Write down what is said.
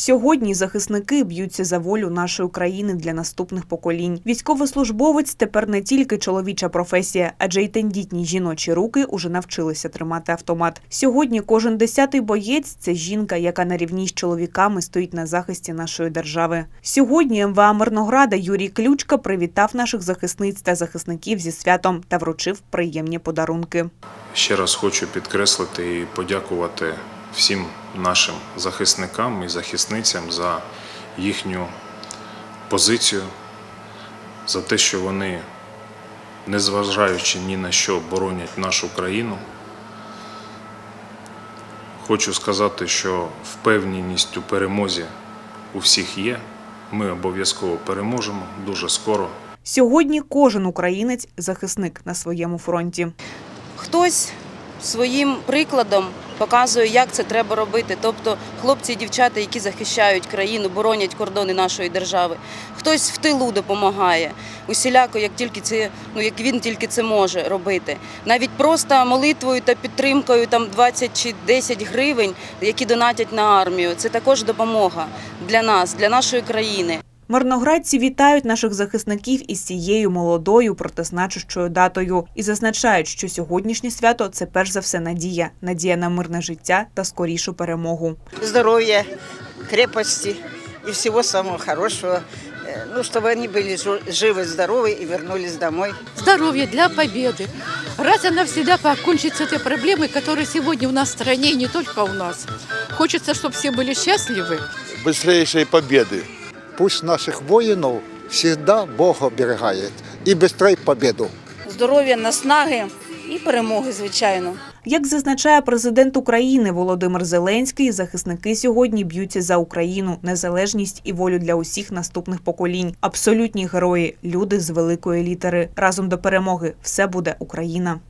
Сьогодні захисники б'ються за волю нашої країни для наступних поколінь. Військовослужбовець тепер не тільки чоловіча професія, адже й тендітні жіночі руки уже навчилися тримати автомат. Сьогодні кожен десятий боєць це жінка, яка на рівні з чоловіками стоїть на захисті нашої держави. Сьогодні МВА Мирнограда Юрій Ключка привітав наших захисниць та захисників зі святом та вручив приємні подарунки. Ще раз хочу підкреслити і подякувати всім нашим захисникам і захисницям за їхню позицію, за те, що вони, незважаючи ні на що, боронять нашу країну. Хочу сказати, що впевненість у перемозі у всіх є. Ми обов'язково переможемо дуже скоро. Сьогодні кожен українець захисник на своєму фронті. Хтось своїм прикладом показує, як це треба робити. Тобто хлопці і дівчата, які захищають країну, боронять кордони нашої держави. Хтось в тилу допомагає. Усіляко, як тільки це, ну як він тільки це може робити. Навіть просто молитвою та підтримкою там 20 чи 10 гривень, які донатять на армію. Це також допомога для нас, для нашої країни. Мирноградці вітають наших захисників із цією молодою протизначущою датою і зазначають, що сьогоднішнє свято це перш за все надія, надія на мирне життя та скорішу перемогу. здоровья, крепости и всего самого хорошего. Э, Ну, чтобы они были жу- живы, здоровы и вернулись домой. здоровья для победы. Раз и навсегда покончить с этой проблемой, которая сегодня у нас в стране и не только у нас. Хочется, чтобы все были счастливы. быстрейшей победы. Пусть наших воїнів завжди Бог оберігає і быстрей победу. здоров'я, наснаги і перемоги, звичайно. Як зазначає президент України Володимир Зеленський, захисники сьогодні б'ються за Україну, незалежність і волю для усіх наступних поколінь. Абсолютні герої, люди з великої літери. Разом до перемоги все буде Україна.